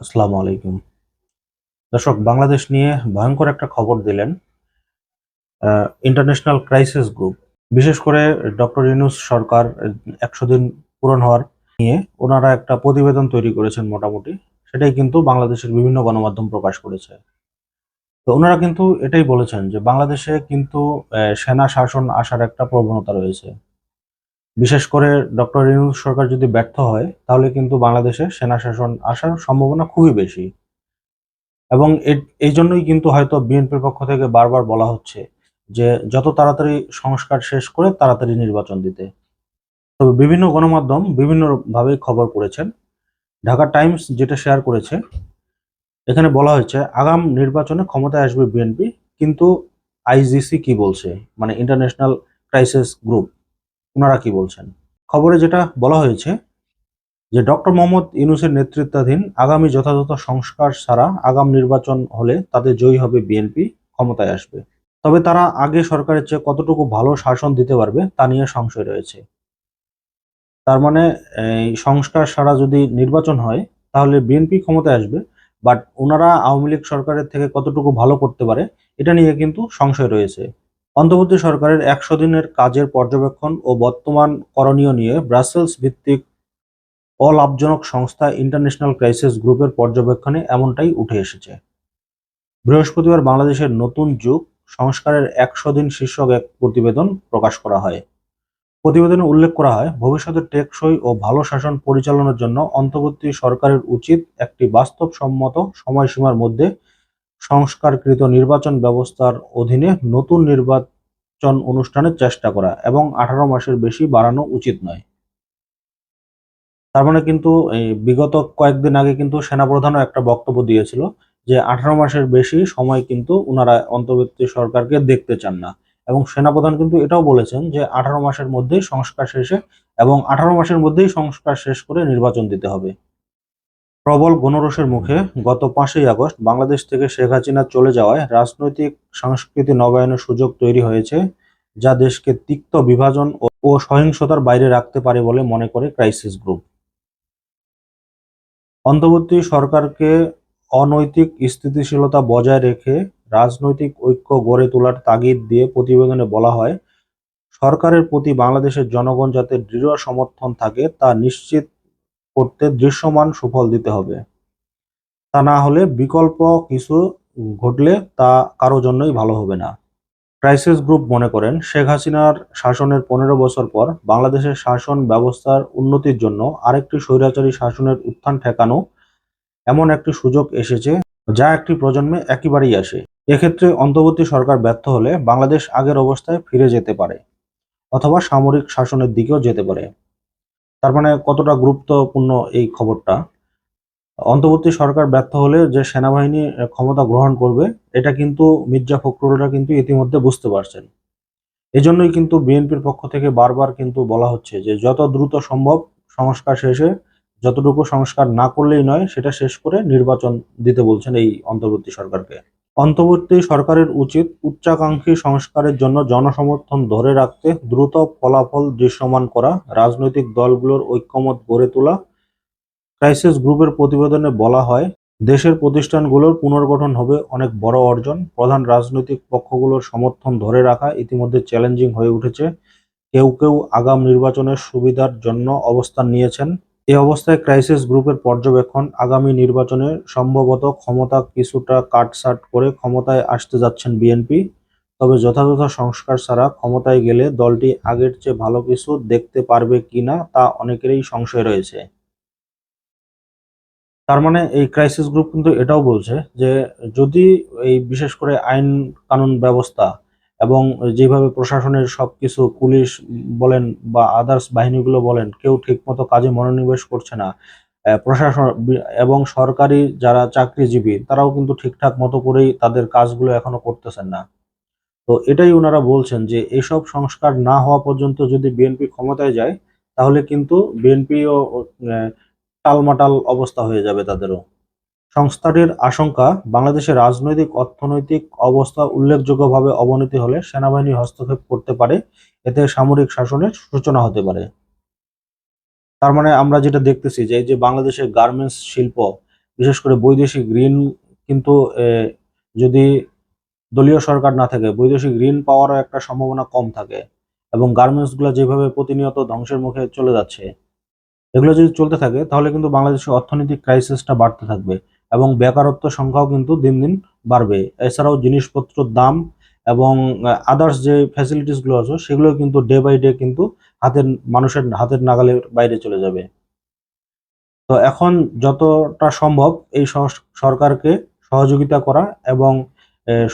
আসসালামু আলাইকুম। দর্শক, বাংলাদেশ নিয়ে ভয়ঙ্কর একটা খবর দিলেন ইন্টারন্যাশনাল ক্রাইসিস গ্রুপ বিশেষ করে ডক্টর ইউনুস সরকার একশো দিন পূরণ হওয়ার নিয়ে ওনারা একটা প্রতিবেদন তৈরি করেছেন মোটামুটি। সেটাই কিন্তু বাংলাদেশের বিভিন্ন গণমাধ্যম প্রকাশ করেছে। তো ওনারা কিন্তু এটাই বলেছেন যে, বাংলাদেশে কিন্তু সেনা শাসন আসার একটা প্রবণতা রয়েছে। বিশেষ করে ডক্টর ইউনুস সরকার যদি ব্যর্থ হয়, তাহলে কিন্তু বাংলাদেশে সেনা শাসন আসার সম্ভাবনা খুবই বেশি। এবং এই জন্যই কিন্তু হয়তো বিএনপির পক্ষ থেকে বারবার বলা হচ্ছে যে, যত তাড়াতাড়ি সংস্কার শেষ করে তাড়াতাড়ি নির্বাচন দিতে। তবে বিভিন্ন গণমাধ্যম বিভিন্ন ভাবে খবর করেছেন। ঢাকা টাইমস যেটা শেয়ার করেছে, এখানে বলা হয়েছে, আগাম নির্বাচনে ক্ষমতায় আসবে বিএনপি, কিন্তু আইজিসি কি বলছে? মানে ইন্টারন্যাশনাল ক্রাইসিস গ্রুপ। ওনারা কি বলছেন? খবরে যেটা বলা হয়েছে যে ডক্টর মোহাম্মদ ইউনুসের নেতৃত্বাধীন আগামী যথাযথ সংস্কার ছাড়া আগাম নির্বাচন হলে তাদের জয়ী হবে বিএনপি, ক্ষমতায় আসবে। তবে তারা আগে সরকারের চেয়ে কতটুকু ভালো শাসন দিতে পারবে তা নিয়ে সংশয় রয়েছে। তার মানে এই সংস্কার ছাড়া যদি নির্বাচন হয়, তাহলে বিএনপি ক্ষমতায় আসবে, বাট ওনারা আওয়ামী লীগ সরকারের থেকে কতটুকু ভালো করতে পারে, এটা নিয়ে কিন্তু সংশয় রয়েছে। অন্তর্বর্তী সরকারের একশো দিনের কাজের পর্যবেক্ষণ ও বর্তমান করণীয় নিয়ে ব্রাসেলস ভিত্তিক অলাভজনক সংস্থা ইন্টারন্যাশনাল ক্রাইসিস গ্রুপের পর্যবেক্ষণে এমনটাই উঠে এসেছে। বৃহস্পতিবার বাংলাদেশের নতুন যুগ, সংস্কারের একশো দিন শীর্ষক এক প্রতিবেদন প্রকাশ করা হয়। প্রতিবেদনে উল্লেখ করা হয়, ভবিষ্যতে টেকসই ও ভালো শাসন পরিচালনার জন্য অন্তর্বর্তী সরকারের উচিত একটি বাস্তবসম্মত সময়সীমার মধ্যে সংস্কারকৃত নির্বাচন ব্যবস্থার অধীনে নতুন নির্বাচন অনুষ্ঠানের চেষ্টা করা এবং আঠারো মাসের বেশি বাড়ানো উচিত নয়। তার মানে কিন্তু বিগত কয়েকদিন আগে কিন্তু সেনাপ্রধানও একটা বক্তব্য দিয়েছিল যে আঠারো মাসের বেশি সময় কিন্তু ওনারা অন্তর্বর্তী সরকারকে দেখতে চান না। এবং সেনাপ্রধান কিন্তু এটাও বলেছেন যে আঠারো মাসের মধ্যেই সংস্কার শেষে এবং আঠারো মাসের মধ্যেই সংস্কার শেষ করে নির্বাচন দিতে হবে। প্রবল গণরোষের মুখে গত পাঁচই আগস্ট বাংলাদেশ থেকে শেখ হাসিনা চলে যাওয়ায় রাজনৈতিক সংস্কৃতি নবায়নের সুযোগ তৈরি হয়েছে, যা দেশকে তিক্ত বিভাজন ও সহিংসতার বাইরে রাখতে পারে বলে মনে করে ক্রাইসিস গ্রুপ। অন্তর্বর্তী সরকারকে অনৈতিক স্থিতিশীলতা বজায় রেখে রাজনৈতিক ঐক্য গড়ে তোলার তাগিদ দিয়ে প্রতিবেদনে বলা হয়, সরকারের প্রতি বাংলাদেশের জনগণ যাতে দৃঢ় সমর্থন থাকে তা নিশ্চিত করতে দৃশ্যমান সুফল দিতে হবে। তা না হলে বিকল্প কিছু ঘটলে তা কারও জন্যই ভালো হবে না। ক্রাইসিস গ্রুপ মনে করেন, শেখ হাসিনার শাসনের পনেরো বছর পর বাংলাদেশের শাসন ব্যবস্থার উন্নতির জন্য আরেকটি স্বৈরাচারী শাসনের উত্থান ঠেকানো এমন একটি সুযোগ এসেছে যা একটি প্রজন্মে একেবারেই আসে। এক্ষেত্রে অন্তর্বর্তী সরকার ব্যর্থ হলে বাংলাদেশ আগের অবস্থায় ফিরে যেতে পারে অথবা সামরিক শাসনের দিকেও যেতে পারে। তার মানে কতটা গুরুত্বপূর্ণ এই খবরটা? অন্তর্বর্তী সরকার ব্যর্থ হলে যে সেনাবাহিনী ক্ষমতা গ্রহণ করবে, এটা কিন্তু মির্জা ফখরুলরা কিন্তু ইতিমধ্যে বুঝতে পারছেন। এজন্যই কিন্তু বিএনপির পক্ষ থেকে বারবার কিন্তু বলা হচ্ছে যে, যত দ্রুত সম্ভব সংস্কার শেষে, যতটুকু সংস্কার না করলেই নয়, সেটা শেষ করে নির্বাচন দিতে বলছেন এই অন্তর্বর্তী সরকারকে। অন্তর্বর্তী সরকারের উচিত উচ্চাকাঙ্ক্ষী সংস্কারের জন্য জনসমর্থন ধরে রাখতে দ্রুত ফলাফল দৃশ্যমান করা, রাজনৈতিক দলগুলোর ঐক্যমত গড়ে তোলা। ক্রাইসিস গ্রুপের প্রতিবেদনে বলা হয়, দেশের প্রতিষ্ঠানগুলোর পুনর্গঠন হবে অনেক বড় অর্জন। প্রধান রাজনৈতিক পক্ষগুলোর সমর্থন ধরে রাখা ইতিমধ্যে চ্যালেঞ্জিং হয়ে উঠেছে। কেউ কেউ আগাম নির্বাচনের সুবিধার জন্য অবস্থান নিয়েছেন। এই অবস্থায় ক্রাইসিস গ্রুপের পর্যবেক্ষণ আগামী নির্বাচনে সম্ভবত ক্ষমতা কিছুটা কাটছাট করে ক্ষমতায় আসতে যাচ্ছেন বিএনপি। তবে যথাযথ সংস্কার ছাড়া ক্ষমতায় গেলে দলটি আগের চেয়ে ভালো কিছু দেখতে পারবে কিনা তা অনেকেরই সংশয় রয়েছে। তার মানে এই ক্রাইসিস গ্রুপ কিন্তু এটাও বলছে যে যদি এই বিশেষ করে আইন কানুন ব্যবস্থা এবং যেভাবে প্রশাসনের সবকিছু পুলিশ বলেন বা আদার্স বাহিনীগুলো বলেন, কেউ ঠিকমতো কাজে মনোনিবেশ করছে না। প্রশাসন এবং সরকারি যারা চাকরিজীবী, তারাও কিন্তু ঠিকঠাক মতো করেই তাদের কাজগুলো এখনও করতেছেন না। তো এটাই ওনারা বলছেন যে, এসব সংস্কার না হওয়া পর্যন্ত যদি বিএনপি ক্ষমতায় যায়, তাহলে কিন্তু বিএনপিও টালমাটাল অবস্থা হয়ে যাবে তাদেরও। সংস্থাটির আশঙ্কা, বাংলাদেশের রাজনৈতিক, অর্থনৈতিক অবস্থা উল্লেখযোগ্যভাবে অবনতি হলে সেনাবাহিনী হস্তক্ষেপ করতে পারে। এতে সামরিক শাসনের সূচনা হতে পারে। তার মানে আমরা যেটা দেখতেছি যে যে বাংলাদেশের গার্মেন্টস শিল্প, বিশেষ করে বৈদেশিক ঋণ কিন্তু যদি দলীয় সরকার না থাকে, বৈদেশিক ঋণ পাওয়ারও একটা সম্ভাবনা কম থাকে এবং গার্মেন্টসগুলো যেভাবে প্রতিনিয়ত ধ্বংসের মুখে চলে যাচ্ছে, এগুলো যদি চলতে থাকে, তাহলে কিন্তু বাংলাদেশের অর্থনৈতিক ক্রাইসিসটা বাড়তে থাকবে। এবং বেকারত্ব সংখ্যাও কিন্তু দিন দিন বাড়বে। এছাড়াও জিনিসপত্রের দাম এবং আদার্স যে ফ্যাসিলিটিসগুলো আছে, সেগুলো কিন্তু ডে বাই ডে কিন্তু হাতের, মানুষের হাতের নাগালের বাইরে চলে যাবে। তো এখন যতটা সম্ভব এই সরকারকে সহযোগিতা করা এবং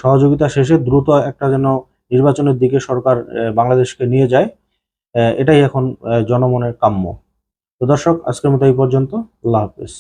সহযোগিতা শেষে দ্রুত একটা যেন নির্বাচনের দিকে সরকার বাংলাদেশকে নিয়ে যায় এটাই এখন জনমনের কাম্য। তো দর্শক, আজকের মতো এই পর্যন্ত। আল্লাহ হাফেজ।